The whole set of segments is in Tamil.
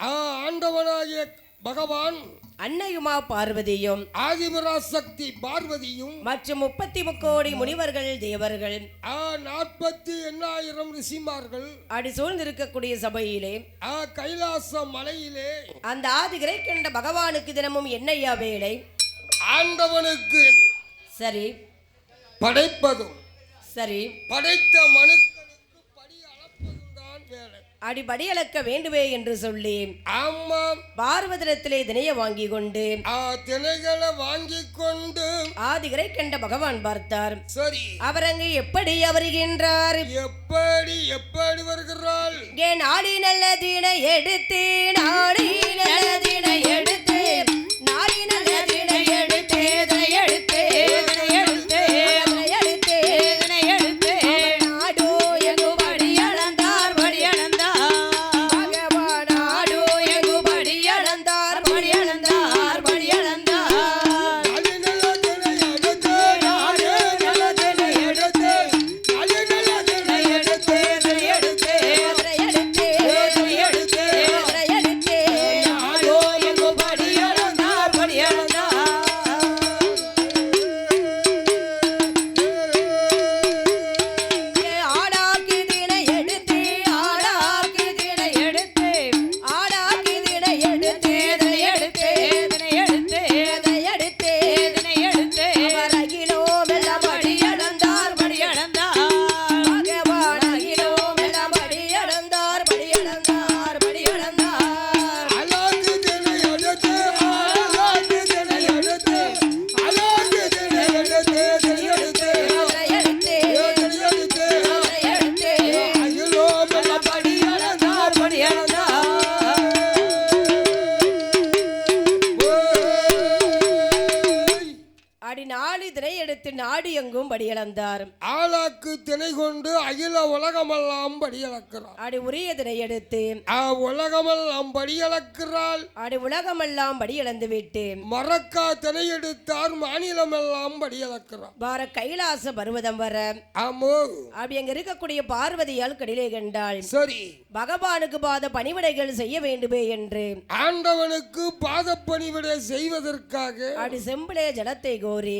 ஆ, ஆண்டவனாகிய பகவான் அன்னையுமா பார்வதியும் ஆதிபராசக்தி பார்வதியும் மற்றும் முப்பத்தி முக்கோடி முனிவர்கள் தேவர்கள் ஆ, நாற்பத்தி எண்ணாயிரம் ரிஷிமார்கள் அடி சூழ்ந்திருக்கக்கூடிய சபையிலே ஆ, கைலாச மலையிலே அந்த ஆதிகரை கண்ட பகவானுக்கு தினமும் என்னையா வேலை? ஆண்டவனுக்கு சரி. படைப்பதும் சரி. படைத்த தான் வேலை அடி படியளக்க வேண்டுமே என்று சொல்லி ஆமாம் பார்வதிடத்திலே தினைய வாங்கி கொண்டு ஆ, திணைகளை வாங்கி கொண்டு ஆதிகரை கண்ட பகவான் பார்த்தார். சரி. அவர் அங்கு எப்படி வருகின்றார் எப்படி எப்படி வருகிறாள்? இங்கே நாடி நல்லதினை எடுத்து நாடி நல்லதினை எடுத்து நாடி தினை எடுத்து நாடு எங்கும் படி அளந்தார் ஆளாக்கு திணை கொண்டு அகில உலகமெல்லாம் படியளக்கிறாள் அடி உரிய தினை எடுத்து உலகமெல்லாம் படியளக்கிறாள். அடி உலகமெல்லாம் படி இழந்து விட்டு மரக்கா திணை எடுத்தார் மாநிலமெல்லாம் படியளக்கிறாள் வார கைலாச பருவதம் வர ஆமோ. அப்படி அங்க இருக்கக்கூடிய பார்வதியால் கடிலே கண்டாள். சரி. பகவானுக்கு பாத பணிவிடைகள் செய்ய வேண்டுமே என்று ஆண்டவனுக்கு பாதப்பணிவிடை செய்வதற்காக அப்படி செம்பிலே ஜலத்தை கோரி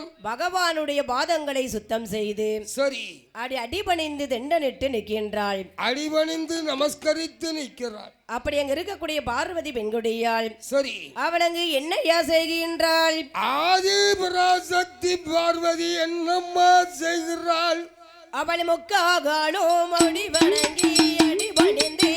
ஆமாம் பகவானுடைய பாதங்களை சுத்தம் செய்து சரி. அடி அடிபணிந்து தெண்டனிட்டு நிற்கின்றாள். அடிபணிந்து நமஸ்கரித்து நிற்கிறாள். அப்படி அங்க இருக்கக்கூடிய பார்வதி பெண்குடியாள் சரி. அவள் அங்கு என்னையா செய்கின்றாள்? ஆதி பராசக்தி பார்வதி என்னம்மா செய்கிறாள்? அவள் முக்காகாலும் அடி வணங்கி அடி பணிந்து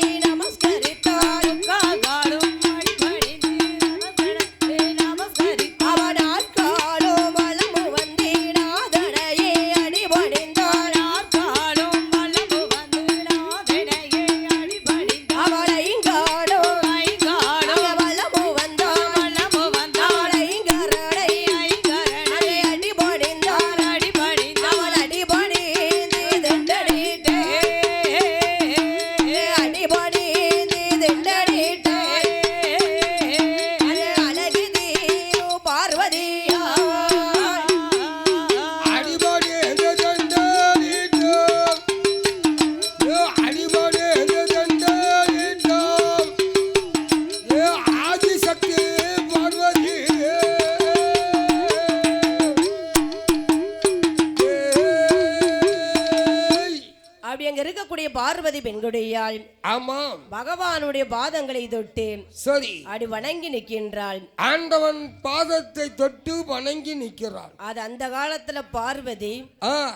பெண்குடியாள் ஆமாம். பகவானுடைய பாதங்களை தொட்டு சரி. அடி வணங்கி நிற்கின்றாள். ஆண்டவன் பாதத்தை தொட்டு வணங்கி நிற்கிறாள் அது அந்த காலத்துல பார்வதி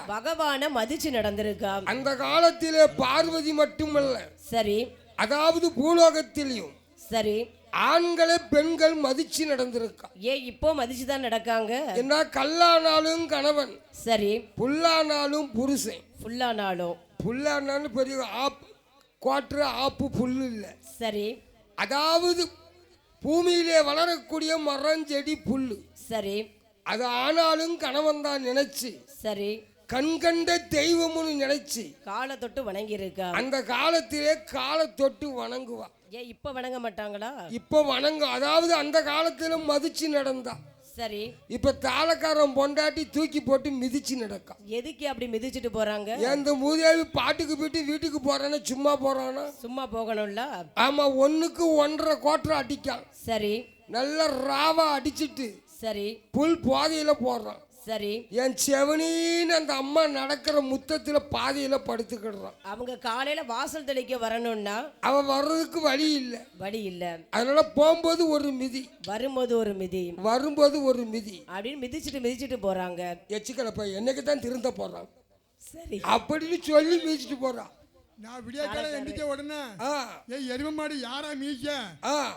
பகவான மதிச்சு நடந்திருக்கா. அந்த காலத்திலே பார்வதி மட்டுமல்ல. சரி. அதாவது பூலோகத்திலையும் சரி. ஆண்களை பெண்கள் மதிச்சு நடந்திருக்கா. ஏன் இப்போ மதிச்சு தான் நடக்காங்க. என்ன கல்லானாலும் கணவன் சரி. புல்லானாலும் புருஷன். ஃபுல்லானாலும் புல்லானாலும் பெரிய ஆப் குவாட்ரு ஆப்பு புல்லு இல்லை. சரி. அதாவது பூமியிலே வளரக்கூடிய மரம் செடி புல்லு. சரி. அது ஆனாலும் கணவன் தான் நினைச்சு. சரி. கண்கண்ட தெய்வம்னு நினைச்சு. காலை தொட்டு வணங்கி இருக்கா அந்த காலத்திலே காலை தொட்டு வணங்குவா. ஏன் இப்ப வணங்க மாட்டாங்களா? இப்போ வணங்கு அதாவது அந்த காலத்துல மதிச்சு நடந்தா. சரி. இப்ப தாளக்காரன் பொண்டாட்டி தூக்கி போட்டு மிதிச்சு நடக்கான் எதுக்கு அப்படி மிதிச்சிட்டு போறாங்க? எந்த மூதேவி பாட்டுக்கு போயிட்டு வீட்டுக்கு போறானே சும்மா போறானா? சும்மா போகணும்ல? ஆமா ஒண்ணுக்கு ஒன்றரை கோட்டரை அடிக்கான் சரி. நல்ல ராவா அடிச்சிட்டு சரி. புல் பாதையில போடுறான். சரி. என் செவனின்னு அந்த அம்மா நடக்கிற முத்தத்துல பாதையில படுத்துக்கிடுறான் அவங்க காலையில வாசல் தெளிக்க வரணும்னா அவன் வர்றதுக்கு வழி இல்லை. வழி இல்ல. அதனால போகும்போது ஒரு மிதி. வரும்போது ஒரு மிதி. வரும்போது ஒரு மிதி. அப்படின்னு மிதிச்சிட்டு மிதிச்சிட்டு போறாங்க. எச்சுக்கலப்பா என்னைக்கு தான் திருந்த போறான். சரி. அப்படின்னு சொல்லி மிதிச்சிட்டு போறான் நான் விடிய காலை எந்திரிச்ச உடனே ஏய் எரும மாடு யாரா மீச்ச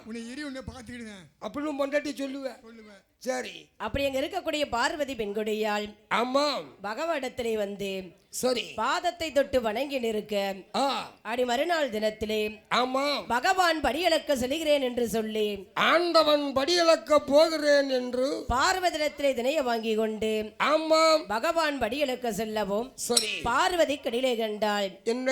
உன்னை எரி உன்னை பார்த்துக்கிடுவேன் அப்படின்னு பொண்டாட்டி சொல்லுவேன் சொல்லுவேன் சரி. அப்படி அங்க இருக்கக்கூடிய பார்வதி பெண்குடியால் ஆமா பகவானிடத்திலே வந்து சரி. பாதத்தை தொட்டு வணங்கி நிற்க. அடி மறுநாள் தினத்திலே ஆமா. பகவான் படியளக்க செல்கிறேன் என்று சொல்லி ஆண்டவன் படியளக்க போகிறேன் என்று பார்வதிடத்திலே தினைய வாங்கி கொண்டு ஆமா. பகவான் படியளக்க செல்லவும் சரி. பார்வதி கடிலே கண்டாள். என்ன?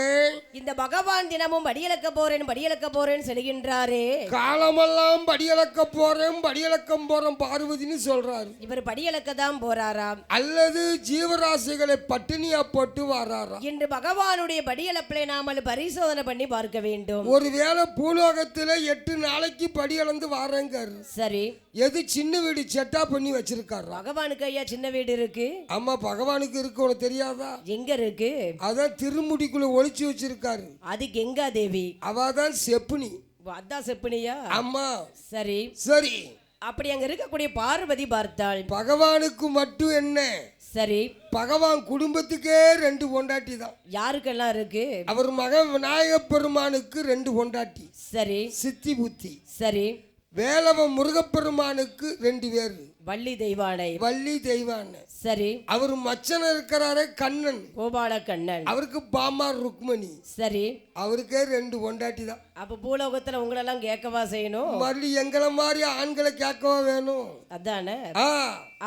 இந்த பகவான் தினமும் படியளக்க போறேன் படியளக்க போறேன் செல்கின்றாரே. காலமெல்லாம் படியளக்க போறேன் படியளக்கம் போறேன் பார்வதின்னு சொல்றாரு. இவர் படியளக்க தான் போறாராம். அல்லது ஜீவராசிகளை பட்டினியா போட்டு வராராம் இன்று பகவானுடைய படியளப்பிலை நாமல் பரிசோதனை பண்ணி பார்க்க வேண்டும். ஒருவேளை பூலோகத்துல எட்டு நாளைக்கு படி அளந்து வாரேங்காரு. சரி. எது சின்ன வீடு செட்டா பண்ணி வச்சிருக்காரா? பகவானுக்கு ஐயா சின்ன வீடு இருக்கு. ஆமா பகவானுக்கு இருக்கு உனக்கு தெரியாதா? எங்க இருக்கு? அதான் திருமுடிக்குள்ள ஒளிச்சு வச்சிருக்காரு. அது கெங்கா தேவி. அவதான் செப்புனி. அதான் செப்பனியா? அம்மா. சரி. சரி. அப்படி அங்க இருக்கக்கூடிய பார்வதி பார்த்தாள். பகவானுக்கு மட்டும் என்ன? சரி. பகவான் குடும்பத்துக்கே ரெண்டு பொண்டாட்டி தான். யாருக்கெல்லாம் இருக்கு? அவர் மகன் விநாயக பெருமானுக்கு ரெண்டு பொண்டாட்டி. சரி. சித்தி புத்தி. சரி. வேலவன் முருகப்பெருமானுக்கு ரெண்டு பேர். வள்ளி தெய்வானை. வள்ளி தெய்வான சரி. அவர் மச்சன் இருக்கிறாரே கண்ணன். கோபால கண்ணன் அவருக்கு பாமார் ருக்மணி. சரி. அவருக்கே ரெண்டு பொண்டாட்டி தான். அப்ப பூலோகத்துல உங்களெல்லாம் கேட்கவா செய்யணும்? மறுபடியும் எங்களை மாதிரி ஆண்களை கேட்கவா வேணும்? அதானே?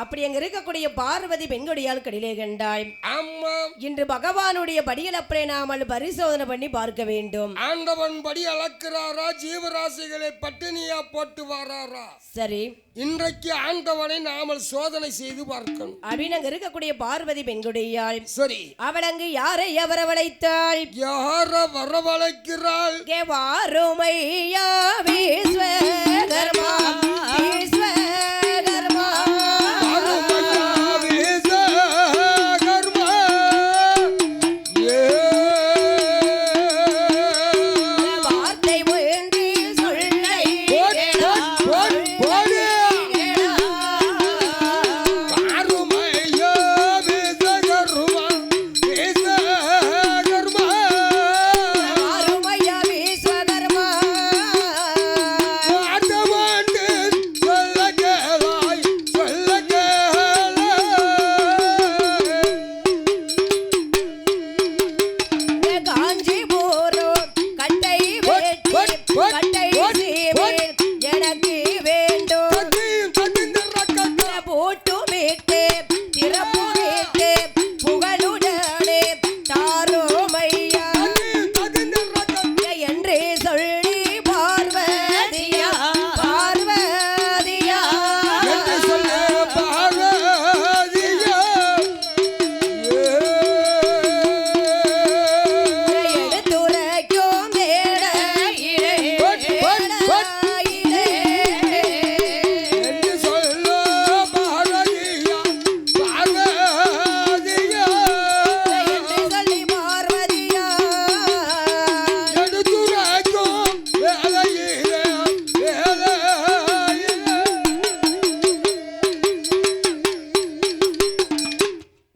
அப்படி அங்க இருக்கக்கூடிய பார்வதி பெண்கொடியால் கடிலே கண்டாய். ஆமா. இன்று பகவானுடைய படியலப்பறை நாமல் பரிசோதனை பண்ணி பார்க்க வேண்டும். ஆண்டவன் படி அளக்கிறாரா ஜீவராசிகளை பட்டினியா போட்டு வராரா? சரி. இன்றைக்கு ஆண்டவனை நாமல் சோதனை செய்து பார்க்கணும். அப்படின்னு அங்க இருக்கக்கூடிய பார்வதி பெண்குடியாள் சரி. அவள் அங்கு யாரை வரவழைத்தாள் யார வரவழைக்கிறாள் கே வாருமையா விஸ்வகர்மா.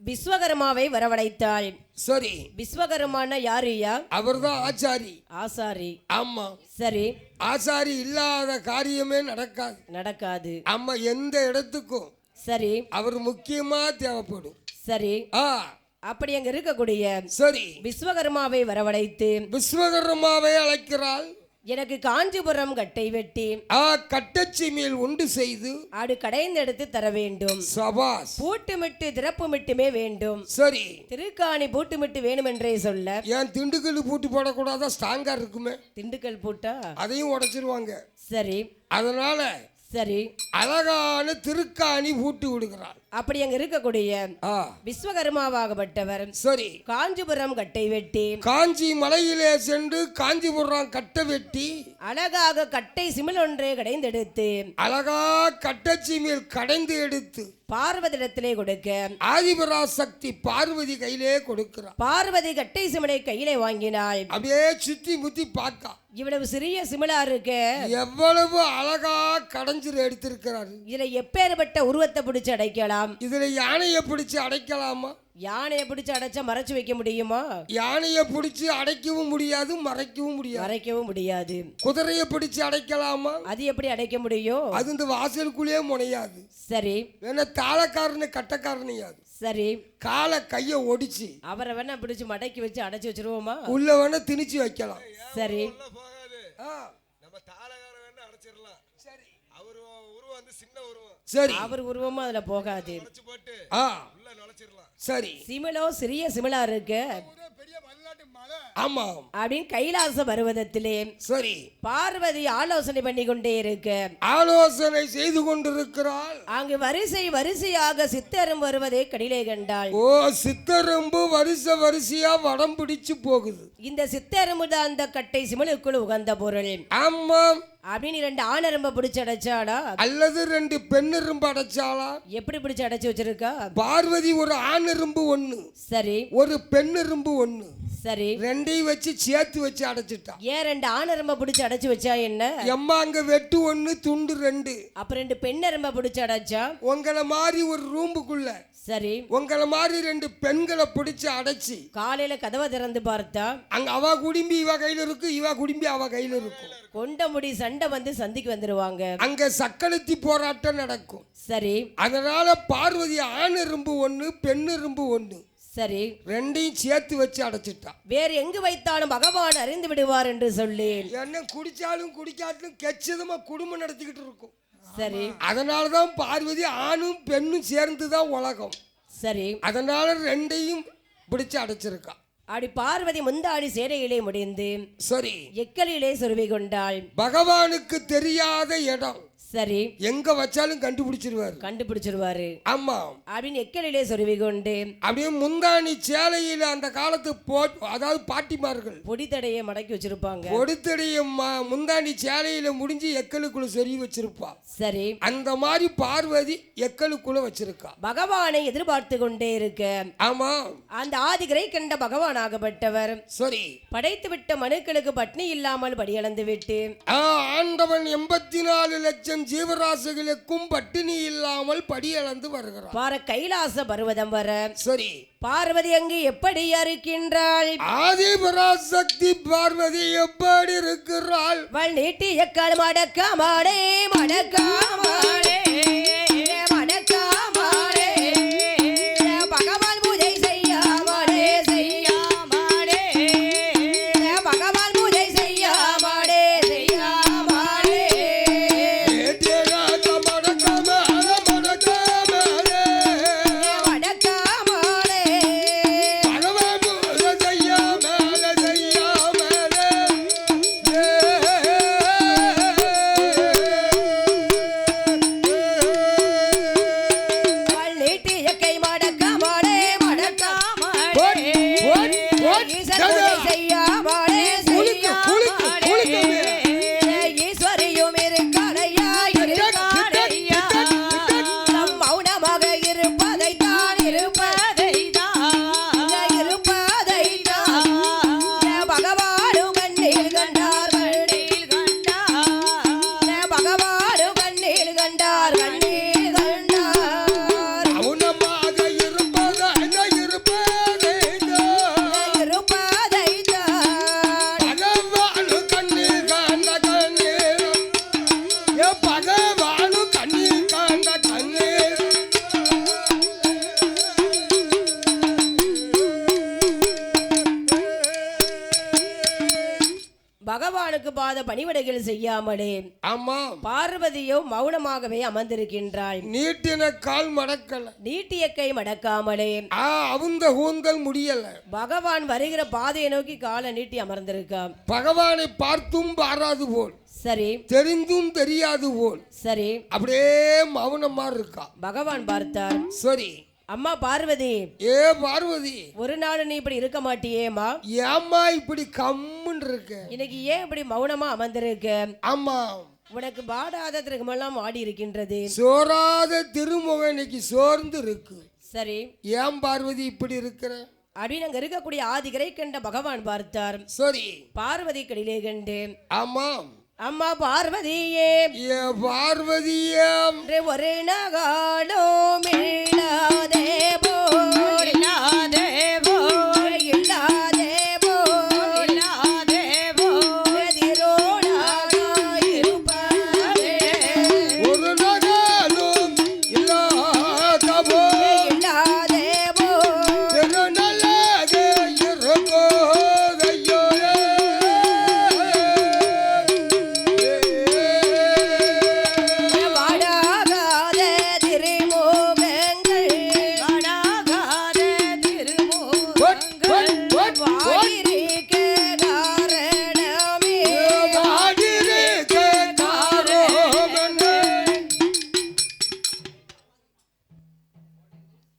விஸ்வகர்மாவை வரவழைத்தாள். சரி. விஸ்வகர்மான யாருயா அவர்தான் ஆச்சாரி. ஆசாரி. ஆமா. சரி. ஆசாரி இல்லாத காரியமே நடக்காது. நடக்காது. ஆமா எந்த இடத்துக்கும் சரி. அவர் முக்கியமா தேவைப்படும். சரி. ஆ. அப்படி அங்க இருக்கக்கூடிய சரி. விஸ்வகர்மாவை வரவழைத்து விஸ்வகர்மாவை அழைக்கிறாள். எனக்கு காஞ்சிபுரம் கட்டை வெட்டி. ஆ கட்டச்சி மேல் உண்டு செய்து ஆடு கடைந்தெடுத்து தர வேண்டும். சபாஸ். பூட்டுமிட்டு திறப்புமிட்டுமே வேண்டும். சரி. திருக்காணி பூட்டுமிட்டு வேணுமென்றே சொல்ல. ஏன் திண்டுக்கல் பூட்டி போடக்கூடாதா? ஸ்ட்ராங்கா இருக்குமே. திண்டுக்கல் பூட்டா? அதையும் உடைச்சிருவாங்க. சரி. அதனால சரி. அழகான திருக்காணி பூட்டி விடுகிறாள். அப்படி அங்க இருக்கக்கூடிய விஸ்வகர்மாவாகப்பட்டவர். சரி. காஞ்சிபுரம் கட்டை வெட்டி. காஞ்சி மலையிலே சென்று காஞ்சிபுரம் கட்டை வெட்டி அழகாக கட்டை சிமிழ் ஒன்றை கடைந்தெடுத்து அழகா கட்டச்சி மேல் கடைந்து எடுத்து பார்வதிடத்திலே கொடுக்க ஆதிபராசக்தி பார்வதி கையிலே கொடுக்கிறார். பார்வதி கட்டை சிமிழை கையிலே வாங்கினாள். அப்படியே சுத்தி முத்தி பார்த்தா. இவ்வளவு சிறிய சிமிழா இருக்கு. எவ்வளவு அழகா கடைஞ்சிரு எடுத்திருக்கிறாரு. இதுல எப்பேற்பட்ட உருவத்தை பிடிச்சு அடைக்கலாம்? இதுல யானையை பிடிச்சு அடைக்கலாமா? யானையை பிடிச்சு அடைச்சா மறைச்சு வைக்க முடியுமா? யானையை பிடிச்சு அடைக்கவும் முடியாது மறைக்கவும் முடியாது. மறைக்கவும் முடியாது. குதிரையை பிடிச்சு அடைக்கலாமா? அது எப்படி அடைக்க முடியும்? அது இந்த வாசலுக்குள்ளேயே முனையாது. சரி. வேணா தாளக்காரனு கட்டக்காரனையாது சரி. காலை கையை ஒடிச்சு அவரை வேணா பிடிச்சு மடக்கி வச்சு அடைச்சு வச்சிருவோமா? உள்ள வேணா திணிச்சு வைக்கலாம். சரி. போகாது. ஆ, நம்ம தாளகார வேணா அடைச்சிடலாம் சரி அவர் உருவம் வந்து சின்ன உருவம் சரி. அவர் உருவமும் அதுல போகாது. ஆ. சரி. சிமிழோ சிறிய சிமிழா இருக்கு. ஆமாம் அப்படின்னு கைலாச பருவதத்திலே சரி. பார்வதி ஆலோசனை பண்ணி கொண்டே இருக்கு. ஆலோசனை செய்து கொண்டிருக்கிறாள். அங்கு வரிசை வரிசையாக சித்தரும் வருவதை கடிலே கண்டாள். ஓ சித்தரும்பு வரிசை வரிசையா வடம் பிடிச்சு போகுது. இந்த சித்தரும்பு தான் அந்த கட்டை சிமிழுக்குள் உகந்த பொருள். ஆமாம். அப்படின்னு ரெண்டு ஆணரும்ப பிடிச்சு அடைச்சாடா? அல்லது ரெண்டு பெண்ணெரும்பு அடைச்சாளா? எப்படி பிடிச்சு அடைச்சு வச்சிருக்கா? பார்வதி ஒரு ஆண் எறும்பு ஒண்ணு சரி. ஒரு பெண் எறும்பு ஒண்ணு. சரி. ரெண்டையும் வச்சு சேர்த்து வச்சு அடைச்சிட்டா. ஏன் ரெண்டு ஆணரும்ப பிடிச்சு அடைச்சு வச்சா என்ன? எம்மா அங்க வெட்டு ஒண்ணு துண்டு ரெண்டு. அப்ப ரெண்டு பெண்ணரும்ப பிடிச்சு அடைச்சா? உங்களை மாதிரி ஒரு ரூம்புக்குள்ள சரி. உங்களை மாதிரி ரெண்டு பெண்களை பிடிச்சு அடைச்சி காலையில கதவை திறந்து பார்த்தா அங்க அவ குடும்பி இவ கையில இருக்கு இவ குடும்பி அவ கையில இருக்கும் கொண்ட முடி சண்டை வந்து சந்திக்கு வந்துருவாங்க. அங்க சக்களத்தி போராட்டம் நடக்கும். சரி. அதனால பார்வதி ஆண் எறும்பு ஒண்ணு பெண் எறும்பு ஒண்ணு. சரி. ரெண்டையும் சேர்த்து வச்சு அடைச்சிட்டா. வேறு எங்கு வைத்தாலும் பகவான் அறிந்து விடுவார் என்று சொல்லி என்ன குடிச்சாலும் குடிக்காட்டிலும் கச்சிதமா குடும்பம் நடத்திக்கிட்டு இருக்கும். சரி. அதனால தான் பார்வதி ஆணும் பெண்ணும் சேர்ந்து தான் உலகம். சரி. அதனால ரெண்டையும் பிடிச்சு அடைச்சிருக்கா. அப்படி பார்வதி முந்தாடி சேரையிலே முடிந்து சரி. எக்கலிலே சொருவி கொண்டாள். பகவானுக்கு தெரியாத இடம். சரி. எங்க வச்சாலும் கண்டுபிடிச்சிருவாரு. கண்டுபிடிச்சிருவாரு. ஆமா. அப்படின்னு எக்கலிலே சொருவி கொண்டு அப்படியே முந்தாணி சேலையில அந்த காலத்து போ அதாவது பாட்டிமார்கள் பொடித்தடையை மடக்கி வச்சிருப்பாங்க. கொடுத்தடைய ம- முந்தாணி சேலையில முடிஞ்சு எக்கலுக்குள்ள சொருகி வச்சிருப்பா. சரி. அந்த மாதிரி பார்வதி எக்கலுக்குள்ள வச்சிருக்கா. பகவானை எதிர்பார்த்து கொண்டே இருக்க. ஆமா. அந்த ஆதிகரை கண்ட பகவான் ஆகப்பட்டவர். சரி. படைத்து விட்ட மனுக்களுக்கு பட்னி இல்லாமல் படியளந்து விட்டு ஆண்டவன் எண்பத்தி நாலு லட்சம் ஜீவராசிகளுக்கும் பட்டினி இல்லாமல் படியளந்து வருகிறான் பார கைலாச பர்வதம் வர. சரி. பார்வதி அங்கு எப்படி அறுக்கின்றாள் ஆதிபராசக்தி பார்வதி எப்படி இருக்கிறாள்? வள் நீட்டிய கால் மடக்காமாடே மடக்காமாடே மடக்காமாடே. செய்யாமலே. ஆமா பார்வதியோ மௌனமாகவே அமர்ந்திருக்கின்றாள். நீட்டின கால் மடக்கல. நீட்டிய கை மடக்காமலே. ஆ அவங்க கூந்தல் முடியல. பகவான் வருகிற பாதையை நோக்கி காலை நீட்டி அமர்ந்திருக்கா. பகவானை பார்த்தும் பாராது போல். சரி. தெரிந்தும் தெரியாது போல். சரி. அப்படியே மௌனமா இருக்கா பகவான் பார்த்தார். சரி. அம்மா பார்வதி ஏ பார்வதி ஒரு நாள் நீ இப்படி இருக்க மாட்டியேம்மா? ஏம்மா இப்படி கம்முன்னு இருக்க? இன்னைக்கு ஏன் இப்படி மௌனமா அமர்ந்திருக்க? ஆமா உனக்கு பாடாத திருகமெல்லாம் ஆடி இருக்கின்றது. சோறாத திருமுகம் இன்னைக்கு சோர்ந்து இருக்கு. சரி. ஏன் பார்வதி இப்படி இருக்கிற? அப்படின்னு அங்க இருக்கக்கூடிய ஆதிகரை கண்ட பகவான் பார்த்தார். சரி. பார்வதி கடிலே கண்டு ஆமாம். அம்மா பார்வதியே பார்வதியே. ஒரு நகாலோ மீளாதே போ.